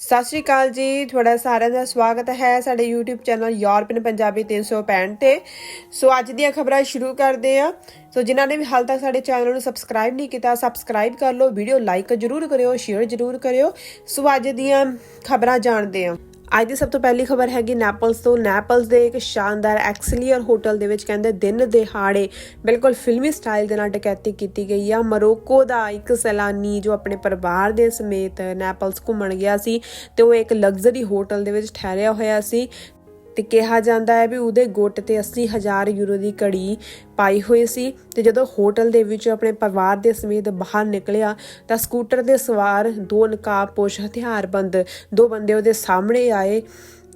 ਸਤਿ ਸ਼੍ਰੀ ਅਕਾਲ ਜੀ। ਤੁਹਾਡਾ ਸਾਰਿਆਂ ਦਾ ਸਵਾਗਤ ਹੈ ਸਾਡੇ YouTube ਚੈਨਲ ਯੂਰਪੀਅਨ ਪੰਜਾਬੀ 365 ਤੇ। ਸੋ ਅੱਜ ਦੀਆਂ ਖਬਰਾਂ ਸ਼ੁਰੂ ਕਰਦੇ ਆ ਸੋ ਜਿਨ੍ਹਾਂ ਨੇ ਵੀ ਹਾਲ ਤੱਕ ਸਾਡੇ ਚੈਨਲ ਨੂੰ ਸਬਸਕ੍ਰਾਈਬ ਨਹੀਂ ਕੀਤਾ ਸਬਸਕ੍ਰਾਈਬ ਕਰ ਲਓ ਵੀਡੀਓ ਲਾਈਕ ਜ਼ਰੂਰ ਕਰਿਓ ਸ਼ੇਅਰ ਜ਼ਰੂਰ ਕਰਿਓ। ਸੋ ਅੱਜ ਦੀਆਂ ਖਬਰਾਂ ਜਾਣਦੇ ਆ ਅੱਜ ਦੀ ਸਭ ਤੋਂ ਪਹਿਲੀ ਖਬਰ ਹੈਗੀ ਨੈਪਲਸ ਤੋਂ। ਨੈਪਲਸ ਦੇ ਇੱਕ ਸ਼ਾਨਦਾਰ ਐਕਸਲੀਅਰ ਹੋਟਲ ਦੇ ਵਿੱਚ ਕਹਿੰਦੇ ਦਿਨ ਦਿਹਾੜੇ ਬਿਲਕੁਲ ਫਿਲਮੀ ਸਟਾਈਲ ਦੇ ਨਾਲ ਡਕੈਤੀ ਕੀਤੀ ਗਈ ਆ। ਮਰੋਕੋ ਦਾ ਇੱਕ ਸੈਲਾਨੀ ਜੋ ਆਪਣੇ ਪਰਿਵਾਰ ਦੇ ਸਮੇਤ ਨੈਪਲਸ ਘੁੰਮਣ ਗਿਆ ਸੀ ਤੇ ਉਹ ਇੱਕ ਲਗਜ਼ਰੀ ਹੋਟਲ ਦੇ ਵਿੱਚ ਠਹਿਰਿਆ ਹੋਇਆ ਸੀ। ਤੇ ਕਿਹਾ ਜਾਂਦਾ ਹੈ ਵੀ ਉਹਦੇ ਗੁੱਟ ਤੇ 80000 ਯੂਰੋ ਦੀ ਘੜੀ ਪਾਈ ਹੋਈ ਸੀ ਤੇ ਜਦੋਂ ਹੋਟਲ ਦੇ ਵਿੱਚ ਆਪਣੇ ਪਰਿਵਾਰ ਦੇ ਸਮੇਤ ਬਾਹਰ ਨਿਕਲਿਆ ਤਾਂ ਸਕੂਟਰ ਦੇ ਸਵਾਰ ਦੋ ਨਕਾਬਪੋਸ਼ ਹਥਿਆਰਬੰਦ ਦੋ ਬੰਦੇ ਉਹਦੇ ਸਾਹਮਣੇ ਆਏ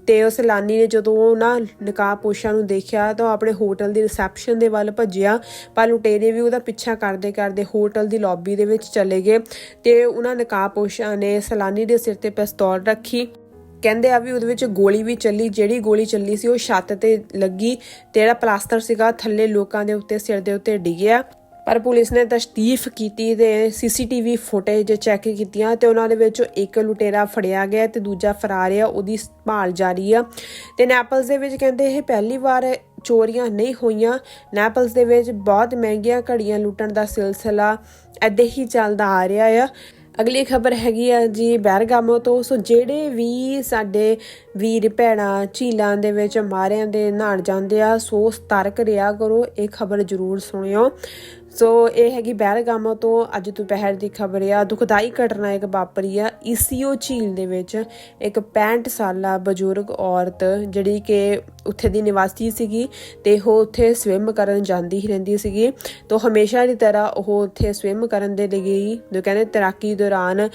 ਤੇ ਉਸ ਸੈਲਾਨੀ ਨੇ ਜਦੋਂ ਉਹਨਾਂ ਨਕਾਬਪੋਸ਼ਾਂ ਨੂੰ ਦੇਖਿਆ ਤਾਂ ਉਹ ਆਪਣੇ ਹੋਟਲ ਦੀ ਰਿਸੈਪਸ਼ਨ ਦੇ ਵੱਲ ਭੱਜਿਆ, ਪਰ ਲੁਟੇਰੇ ਵੀ ਉਹਦਾ ਪਿੱਛਾ ਕਰਦੇ ਕਰਦੇ ਹੋਟਲ ਦੀ ਲੌਬੀ ਦੇ ਵਿੱਚ ਚਲੇ ਗਏ ਤੇ ਉਹਨਾਂ ਨਕਾਬਪੋਸ਼ਾਂ ਨੇ ਸੈਲਾਨੀ ਦੇ ਸਿਰ ਤੇ ਪਿਸਤੌਲ ਰੱਖੀ। ਕਹਿੰਦੇ ਆ ਵੀ ਉਹਦੇ ਵਿੱਚ ਗੋਲੀ ਵੀ ਚੱਲੀ, ਜਿਹੜੀ ਗੋਲੀ ਚੱਲੀ ਸੀ ਉਹ ਛੱਤ ਤੇ ਲੱਗੀ ਤੇ ਜਿਹੜਾ ਪਲਾਸਟਰ ਸੀਗਾ ਥੱਲੇ ਲੋਕਾਂ ਦੇ ਉੱਤੇ, ਸਿਰ ਦੇ ਉੱਤੇ ਡਿੱਗਿਆ। ਪਰ ਪੁਲਿਸ ਨੇ ਤਸ਼ਦੀਫ ਕੀਤੀ ਤੇ ਸੀਸੀਟੀਵੀ ਫੁਟੇਜ ਚੈੱਕ ਕੀਤੀਆਂ ਤੇ ਉਹਨਾਂ ਦੇ ਵਿੱਚੋਂ ਇੱਕ ਲੁਟੇਰਾ ਫੜਿਆ ਗਿਆ ਤੇ ਦੂਜਾ ਫਰਾਰ ਆ, ਉਹਦੀ ਭਾਲ ਜਾਰੀ ਆ। ਤੇ ਨੈਪਲਸ ਦੇ ਵਿੱਚ ਕਹਿੰਦੇ ਇਹ ਪਹਿਲੀ ਵਾਰ ਚੋਰੀਆਂ ਨਹੀਂ ਹੋਈਆਂ। ਨੈਪਲਸ ਦੇ ਵਿੱਚ ਬਹੁਤ ਮਹਿੰਗੀਆਂ ਘੜੀਆਂ ਲੁੱਟਣ ਦਾ ਸਿਲਸਿਲਾ ਐਦੇ ਹੀ ਚੱਲਦਾ ਆ ਰਿਹਾ ਆ। ਅਗਲੀ ਖਬਰ ਹੈਗੀ ਆ ਜੀ ਬੈਰਗਾਮੋ ਤੋਂ। ਸੋ ਜਿਹੜੇ ਵੀ ਸਾਡੇ ਵੀਰ ਭੈਣਾਂ ਝੀਲਾਂ ਦੇ ਵਿੱਚ ਮਾਰਿਆਂ ਦੇ ਨਹਾਣ ਜਾਂਦੇ ਆ, ਸੋ ਸਤਰਕ ਰਿਹਾ ਕਰੋ, ਇਹ ਖਬਰ ਜ਼ਰੂਰ ਸੁਣਿਓ। ਸੋ ਇਹ ਹੈਗੀ ਬੈਰਗਾਮੋ ਤੋਂ ਅੱਜ ਦੁਪਹਿਰ ਦੀ ਖਬਰ ਆ। ਦੁਖਦਾਈ ਘਟਨਾ ਇੱਕ ਵਾਪਰੀ ਆ ਈਸੀਓ ਝੀਲ ਦੇ ਵਿੱਚ। ਇੱਕ 65 ਸਾਲਾ ਬਜ਼ੁਰਗ ਔਰਤ ਜਿਹੜੀ ਕਿ ਉੱਥੇ ਦੀ ਨਿਵਾਸੀ ਸੀਗੀ ਤੇ ਉਹ ਉੱਥੇ ਸਵਿਮ ਕਰਨ ਜਾਂਦੀ ਹੀ ਰਹਿੰਦੀ ਸੀਗੀ। ਤੋਂ ਹਮੇਸ਼ਾ ਦੀ ਤਰ੍ਹਾਂ ਉਹ ਉੱਥੇ ਸਵਿਮ ਕਰਨ ਦੇ ਲਈ ਗਈ। ਜੋ ਕਹਿੰਦੇ ਤੈਰਾਕੀ ਦੌਰਾਨ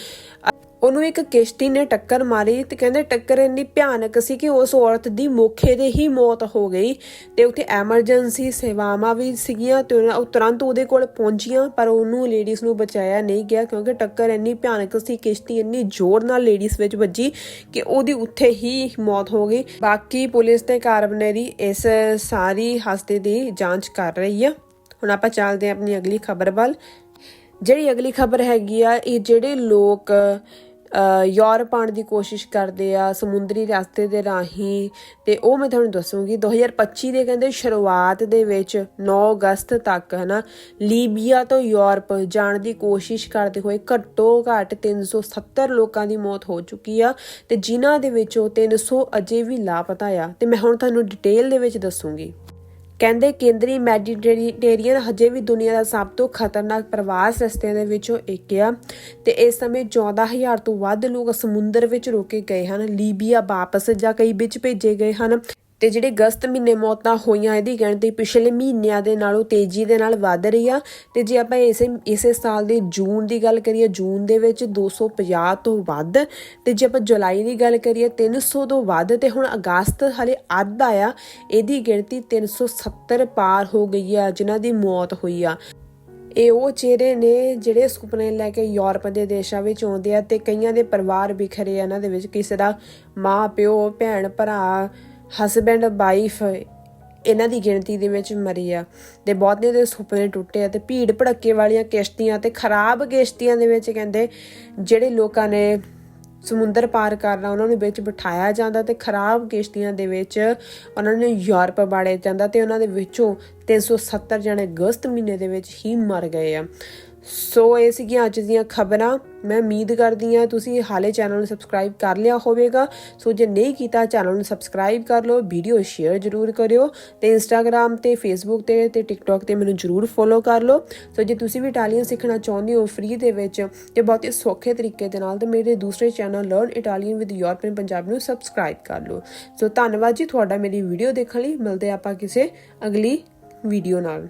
ਉਹਨੂੰ ਇੱਕ ਕਿਸ਼ਤੀ ਨੇ ਟੱਕਰ ਮਾਰੀ ਤੇ ਕਹਿੰਦੇ ਟੱਕਰ ਇੰਨੀ ਭਿਆਨਕ ਸੀ ਕਿ ਉਸ ਔਰਤ ਦੀ ਮੌਕੇ ਤੇ ਹੀ ਮੌਤ ਹੋ ਗਈ ਤੇ ਉੱਥੇ ਐਮਰਜੈਂਸੀ ਸੇਵਾਵਾਂ ਵੀ ਸੀਗੀਆਂ ਤੇ ਉਹ ਤੁਰੰਤ ਉਹਦੇ ਕੋਲ ਪਹੁੰਚੀਆਂ, ਪਰ ਉਹਨੂੰ ਲੇਡੀਜ਼ ਨੂੰ ਬਚਾਇਆ ਨਹੀਂ ਗਿਆ ਕਿਉਂਕਿ ਟੱਕਰ ਇੰਨੀ ਭਿਆਨਕ ਸੀ, ਕਿਸ਼ਤੀ ਇੰਨੀ ਜ਼ੋਰ ਨਾਲ ਲੇਡੀਜ਼ ਵਿੱਚ ਵੱਜੀ ਕਿ ਉਹਦੀ ਉੱਥੇ ਹੀ ਮੌਤ ਹੋ ਗਈ। ਬਾਕੀ ਪੁਲਿਸ ਤੇ ਕਾਰਬਨਰੀ ਇਸ ਸਾਰੀ ਹਾਸਤੇ ਦੀ ਜਾਂਚ ਕਰ ਰਹੀ ਆ। ਹੁਣ ਆਪਾਂ ਚੱਲਦੇ ਹਾਂ ਆਪਣੀ ਅਗਲੀ ਖਬਰ ਵੱਲ। ਜਿਹੜੀ ਅਗਲੀ ਖਬਰ ਹੈਗੀ ਆ, ਇਹ ਜਿਹੜੇ ਲੋਕ ਯੂਰਪ ਆਉਣ ਦੀ ਕੋਸ਼ਿਸ਼ ਕਰਦੇ ਆ, ਸਮੁੰਦਰੀ ਰਸਤੇ ਦੇ ਰਾਹੀਂ। ਤੇ ਉਹ ਮੈਂ ਤੁਹਾਨੂੰ ਦੱਸੂਗੀ 2025 ਦੇ ਕਹਿੰਦੇ ਸ਼ੁਰੂਆਤ ਦੇ ਵਿੱਚ 9 ਅਗਸਤ ਤੱਕ, ਹਨਾ, ਲੀਬੀਆ ਤੋਂ ਯੂਰਪ ਜਾਣ ਦੀ ਕੋਸ਼ਿਸ਼ ਕਰਦੇ ਹੋਏ ਘੱਟੋ ਘੱਟ 370 ਲੋਕਾਂ ਦੀ ਮੌਤ ਹੋ ਚੁੱਕੀ ਆ ਤੇ ਜਿਨ੍ਹਾਂ ਦੇ ਵਿੱਚੋਂ 300 ਅਜੇ ਵੀ ਲਾਪਤਾ ਆ। ਤੇ ਮੈਂ ਹੁਣ ਤੁਹਾਨੂੰ ਡਿਟੇਲ ਦੇ ਵਿੱਚ ਦੱਸੂਗੀ। ਕਹਿੰਦੇ ਕੇਂਦਰੀ ਮੈਡੀਟੇਰੀਅਨ ਹਜੇ ਵੀ ਦੁਨੀਆ ਦਾ ਸਭ ਤੋਂ ਖਤਰਨਾਕ ਪ੍ਰਵਾਸ ਰਸਤਿਆਂ ਦੇ ਵਿੱਚੋਂ ਇੱਕ ਆ। ਤੇ ਇਸ ਸਮੇਂ 14000 ਤੋਂ ਵੱਧ ਲੋਕ ਸਮੁੰਦਰ ਵਿੱਚ ਰੋਕੇ ਗਏ ਹਨ। ਲੀਬੀਆ ਵਾਪਸ ਜਾਂ ਕਈ ਵਿੱਚ ਭੇਜੇ ਗਏ ਹਨ। ਤੇ ਜਿਹੜੇ ਅਗਸਤ ਮਹੀਨੇ ਮੌਤਾਂ ਹੋਈਆਂ ਇਹਦੀ ਗਿਣਤੀ ਪਿਛਲੇ ਮਹੀਨਿਆਂ ਦੇ ਨਾਲੋਂ ਤੇਜ਼ੀ ਦੇ ਨਾਲ ਵੱਧ ਰਹੀ ਆ। ਤੇ ਜੇ ਆਪਾਂ ਇਸੇ ਇਸੇ ਸਾਲ ਦੇ ਜੂਨ ਦੀ ਗੱਲ ਕਰੀਏ, ਜੂਨ ਦੇ ਵਿੱਚ 250 ਤੋਂ ਵੱਧ ਤੇ ਜੇ ਆਪਾਂ ਜੁਲਾਈ ਦੀ ਗੱਲ ਕਰੀਏ 300 ਤੋਂ ਵੱਧ ਤੇ ਹੁਣ ਅਗਸਤ ਹਲੇ ਅੱਧ ਆਇਆ। ਇਹਦੀ ਗਿਣਤੀ 370 ਪਾਰ ਹੋ ਗਈ ਆ, ਜਿਨ੍ਹਾਂ ਦੀ ਮੌਤ ਹੋਈ ਆ। ਇਹ ਉਹ ਚਿਹਰੇ ਨੇ ਜਿਹੜੇ ਸੁਪਨੇ ਲੈ ਕੇ ਯੂਰਪ ਦੇ ਦੇਸ਼ਾਂ ਵਿੱਚ ਆਉਂਦੇ ਆ ਤੇ ਕਈਆਂ ਦੇ ਪਰਿਵਾਰ ਵਿਖਰੇ ਆ। ਇਹਨਾਂ ਦੇ ਵਿੱਚ ਕਿਸੇ ਦਾ ਮਾਂ, ਪਿਓ, ਭੈਣ, ਭਰਾ ਹਸਬੈਂਡ ਵਾਈਫ ਇਹਨਾਂ ਦੀ ਗਿਣਤੀ ਦੇ ਵਿੱਚ ਮਰੀ ਆ। ਤੇ ਬਹੁਤਿਆਂ ਦੇ ਸੁਪਨੇ ਟੁੱਟੇ ਆ ਤੇ ਭੀੜ ਭੜੱਕੇ ਵਾਲੀਆਂ ਕਿਸ਼ਤੀਆਂ ਤੇ ਖਰਾਬ ਕਿਸ਼ਤੀਆਂ ਦੇ ਵਿੱਚ ਕਹਿੰਦੇ ਜਿਹੜੇ ਲੋਕਾਂ ਨੇ ਸਮੁੰਦਰ ਪਾਰ ਕਰਨਾ ਉਹਨਾਂ ਨੂੰ ਵਿੱਚ ਬਿਠਾਇਆ ਜਾਂਦਾ ਤੇ ਖਰਾਬ ਕਿਸ਼ਤੀਆਂ ਦੇ ਵਿੱਚ ਉਹਨਾਂ ਨੂੰ ਯੂਰਪ ਬਾੜੇ ਜਾਂਦਾ ਤੇ ਉਹਨਾਂ ਦੇ ਵਿੱਚੋਂ 370 ਜਣੇ ਅਗਸਤ ਮਹੀਨੇ ਦੇ ਵਿੱਚ ਹੀ ਮਰ ਗਏ ਆ। ਸੋ ਇਹ ਸੀਗੀਆਂ ਅੱਜ ਦੀਆਂ ਖਬਰਾਂ। ਮੈਂ ਉਮੀਦ ਕਰਦੀ ਹਾਂ ਤੁਸੀਂ ਹਾਲੇ ਚੈਨਲ ਨੂੰ ਸਬਸਕ੍ਰਾਈਬ ਕਰ ਲਿਆ ਹੋਵੇਗਾ। ਸੋ ਜੇ ਨਹੀਂ ਕੀਤਾ ਚੈਨਲ ਨੂੰ ਸਬਸਕ੍ਰਾਈਬ ਕਰ ਲਓ, ਵੀਡੀਓ ਸ਼ੇਅਰ ਜ਼ਰੂਰ ਕਰਿਓ ਤੇ ਇੰਸਟਾਗ੍ਰam ਤੇ ਫੇਸਬੁੱਕ ਤੇ ਤੇ ਟਿਕਟੌਕ ਤੇ ਮੈਨੂੰ ਜ਼ਰੂਰ ਫੋਲੋ ਕਰ ਲਓ। ਸੋ ਜੇ ਤੁਸੀਂ ਵੀ ਇਟਾਲੀਅਨ ਸਿੱਖਣਾ ਚਾਹੁੰਦੇ ਹੋ ਫ੍ਰੀ ਦੇ ਵਿੱਚ ਤੇ ਬਹੁਤ ਹੀ ਸੌਖੇ ਤਰੀਕੇ ਦੇ ਨਾਲ ਤੇ ਮੇਰੇ ਦੂਸਰੇ channel learn Italian with European Punjab ਨੂੰ ਸਬਸਕ੍ਰਾਈਬ ਕਰ ਲਓ। ਸੋ ਧੰਨਵਾਦ ਜੀ ਤੁਹਾਡਾ ਮੇਰੀ ਵੀਡੀਓ ਦੇਖਣ ਲਈ। ਮਿਲਦੇ ਆਪਾਂ ਕਿਸੇ ਅਗਲੀ ਵੀਡੀਓ ਨਾਲ।